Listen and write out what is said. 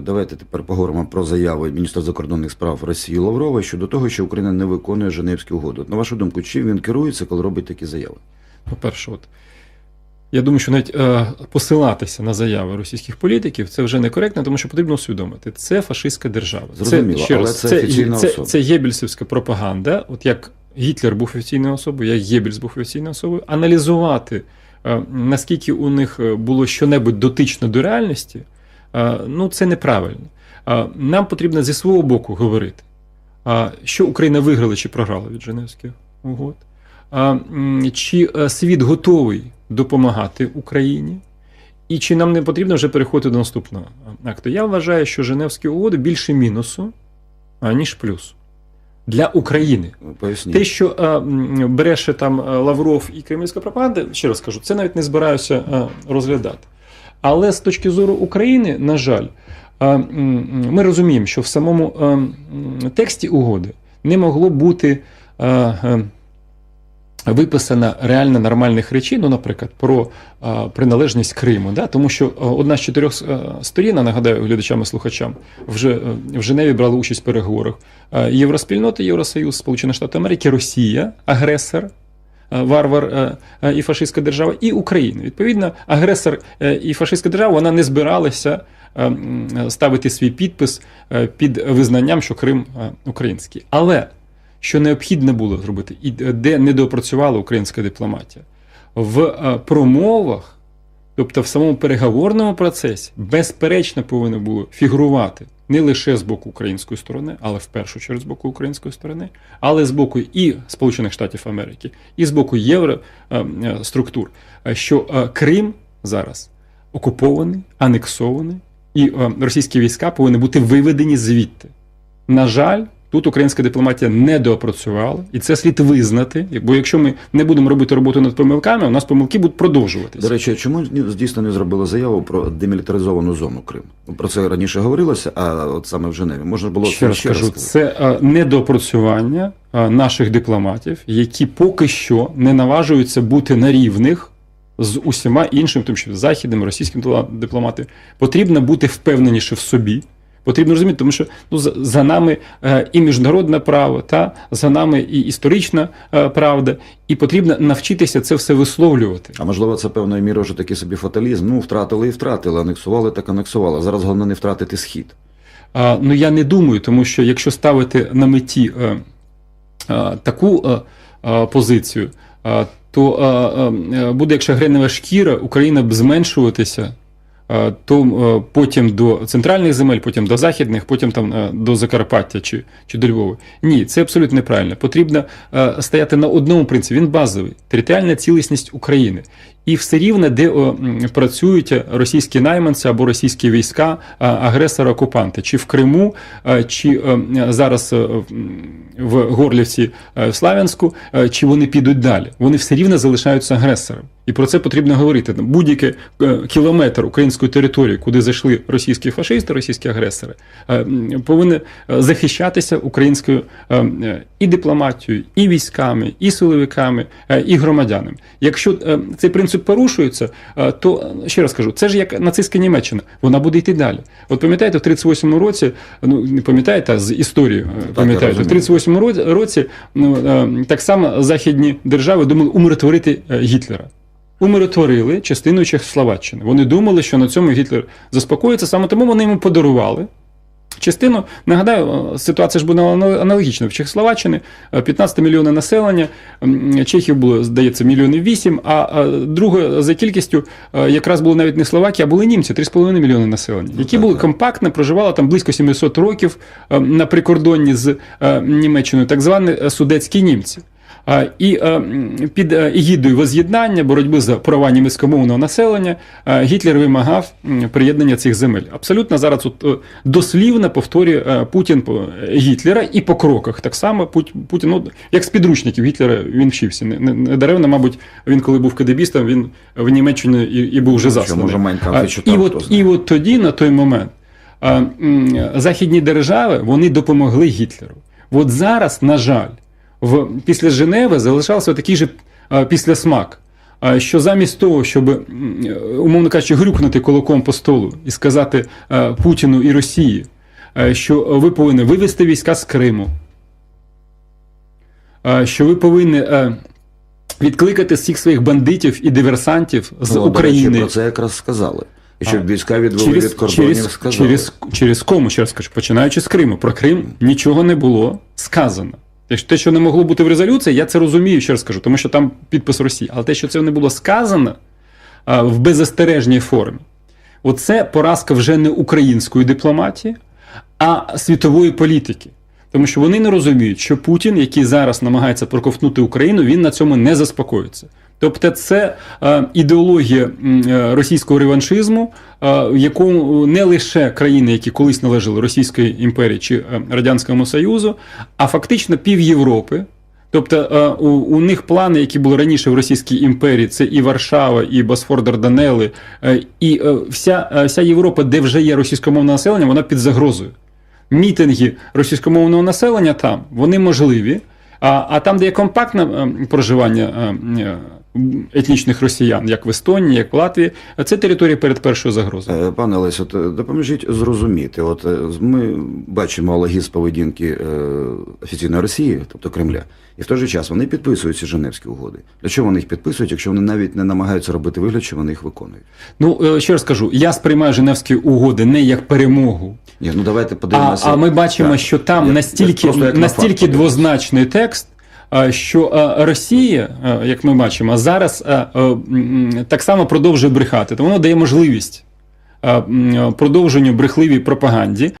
Давайте тепер поговоримо про заяви міністра закордонних справ Росії Лаврова щодо того, що Україна не виконує Женевську угоду. На вашу думку, чим він керується, коли робить такі заяви? По-перше, от я думаю, що навіть е, посилатися на заяви російських політиків це вже некоректно, тому що потрібно усвідомити, це фашистська держава. Зрозуміло, ще але раз, це це, офіційна це, особа. це єбельсівська пропаганда. От як Гітлер був офіційною особою, як Єбельс був офіційною особою, аналізувати, е, наскільки у них е, було щонебудь дотично до реальності, ну це неправильно. Е, Нам потрібно зі свого боку говорити, що Україна виграла чи програла від Женевських угод. Чи е, світ готовий допомагати Україні? І чи нам не потрібно вже переходити до наступного акту? Я вважаю, що Женевські угоди більше мінусу, аніж плюсу. Для України. Поясніть. Те, що е, м, бреше там е, Лавров і кремлівська пропаганда, ще раз кажу, це навіть не збираюся е, розглядати. Але з точки зору України, на жаль, е, ми розуміємо, що в самому е, тексті угоди не могло бути е, виписано реально нормальних речей, ну, наприклад, про приналежність Криму. Да? Тому що одна з чотирьох сторін, нагадаю глядачам і слухачам, вже в Женеві брали участь в переговорах. Євроспільнота, Євросоюз, Сполучені Штати Америки, Росія, агресор. Е, Варвар е, е, і фашистська держава, і Україна. Відповідно, агресор і фашистська держава вона не збиралася ставити свій підпис під визнанням, що Крим український. Але що необхідно було зробити, і де недоопрацювала українська дипломатія в промовах, тобто в самому переговорному процесі, безперечно повинно було фігурувати не лише з боку української сторони, але в першу чергу з боку української сторони, але з боку і Сполучених Штатів Америки, і з боку євроструктур, що е, Крим зараз окупований, анексований, і е, російські війська повинні бути виведені звідти. На жаль, тут українська дипломатія не доопрацювала, і це слід визнати. Бо якщо ми не будемо робити роботу над помилками, у нас помилки будуть продовжуватися. До речі, чому дійсно не зробили заяву про демілітаризовану зону Криму? Про це раніше говорилося, а от саме в Женеві можна було Ще раз ще кажу, сказати. це е, недоопрацювання е, наших дипломатів, які поки що не наважуються бути на рівних з усіма іншими, тому що західними, російськими дипломатами. Потрібно бути впевненіше в собі. Потрібно розуміти, тому що ну, за, за нами е, і міжнародне право, та за нами і історична е, правда, і потрібно навчитися це все висловлювати. А можливо, це певною мірою вже такий собі фаталізм. Ну, втратили і втратили, анексували так анексували. Зараз головне не втратити схід. А, ну я не думаю, тому що якщо ставити на меті е, е, таку е, е, позицію, е, то е, е, буде як шагренева шкіра, Україна б зменшуватися. Е, То е, потім до центральних земель, потім до західних, потім там е, до Закарпаття чи, чи до Львова. Ні, це абсолютно неправильно. Потрібно стояти на одному принципі. Він базовий територіальна цілісність України. І все рівно, де працюють російські найманці або російські війська, а, агресора окупанти, чи в Криму, чи е, зараз е, в- Горлівці е, в Славянську, е, чи вони підуть далі. Вони все рівно залишаються агресором. І про це потрібно говорити. Будь-який е, кілометр української території, куди зайшли російські фашисти, російські агресори, е, е, захищатися українською е, е, і дипломатією, і військами, і силовиками, е, і громадянами. Якщо е, цей принцип порушується, е, то е, ще раз кажу, це ж як нацистська Німеччина, вона буде йти далі. От пам'ятаєте, в 38-му році, ну не пам'ятаєте, а з історії е, пам'ятаєте, в розумію. 38-му році ну, так само західні держави думали умиротворити Гітлера. Умиротворили частину Чехословаччини. Вони думали, що на цьому Гітлер заспокоїться, саме тому вони йому подарували. Частину, нагадаю, е, ситуація ж була аналогічна. В Чехословаччині е, 15 мільйонів населення, Чехів було, здається, мільйонів вісім, а е, друге за кількістю е, якраз було навіть не Словакія, а були німці, 3,5 мільйони населення, які були компактно, проживали там близько 700 років е, на прикордонні з е, Німеччиною, так звані е, судецькі німці. І е, під е, егідою воз'єднання, боротьби за права німецькомовного населення, е, Гітлер вимагав приєднання цих земель. Абсолютно зараз е, дослівно повторює Путін Гітлера і по кроках. Так само Путін, ну, як з підручників Гітлера він вчився. Не, не, не даремно, мабуть, він коли був кадебістом, він в Німеччині і, і був вже засланий. і, от, і от тоді, на той момент, західні держави вони допомогли Гітлеру. От зараз, на жаль, в, після Женеви залишався такий же післясмак. що замість того, щоб, е, умовно кажучи, грюкнути кулаком по столу і сказати Путіну і Росії, що ви повинні вивести війська з Криму, що ви повинні е, відкликати всіх своїх бандитів і диверсантів з Ну, до речі, України. про це якраз сказали. І щоб А, війська відвели через, від кордонів, через, сказали. через, через кому, ще раз кажу, починаючи з Криму. Про Крим нічого не було сказано. Те, що не могло бути в резолюції, я це розумію, ще раз кажу, тому що там підпис Росії. Але те, що це не було сказано а, в беззастережній формі, оце поразка вже не української дипломатії, а світової політики. Тому що вони не розуміють, що Путін, який зараз намагається проковтнути Україну, він на цьому не заспокоїться. Тобто, це е, ідеологія е, російського реваншизму, е, в якому не лише країни, які колись належали Російської імперії чи е, Радянському Союзу, а фактично пів Європи. Тобто е, у, у них плани, які були раніше в Російській імперії, це і Варшава, і Босфор Дарданели, е, і е, вся, е, вся Європа, де вже є російськомовне населення, вона під загрозою мітинги російськомовного населення там вони можливі. А, а там, де є компактне е, проживання е, е, етнічних росіян, як в Естонії, як в Латвії, це територія перед першою загрозою. Е, Пане Олесь, от допоможіть зрозуміти. От е, ми бачимо аналогіз поведінки е, офіційної Росії, тобто Кремля, і в той же час вони підписують ці Женевські угоди. Для чого вони їх підписують, якщо вони навіть не намагаються робити вигляд, що вони їх виконують? Ну ще раз кажу, я сприймаю Женевські угоди не як перемогу. Ні, ну давайте А, подивимося. а ми бачимо, Так. що там Як- настільки, настільки факт двозначний текст. Що Росія, як ми бачимо, зараз так само продовжує брехати, то воно дає можливість продовженню брехливій пропаганді.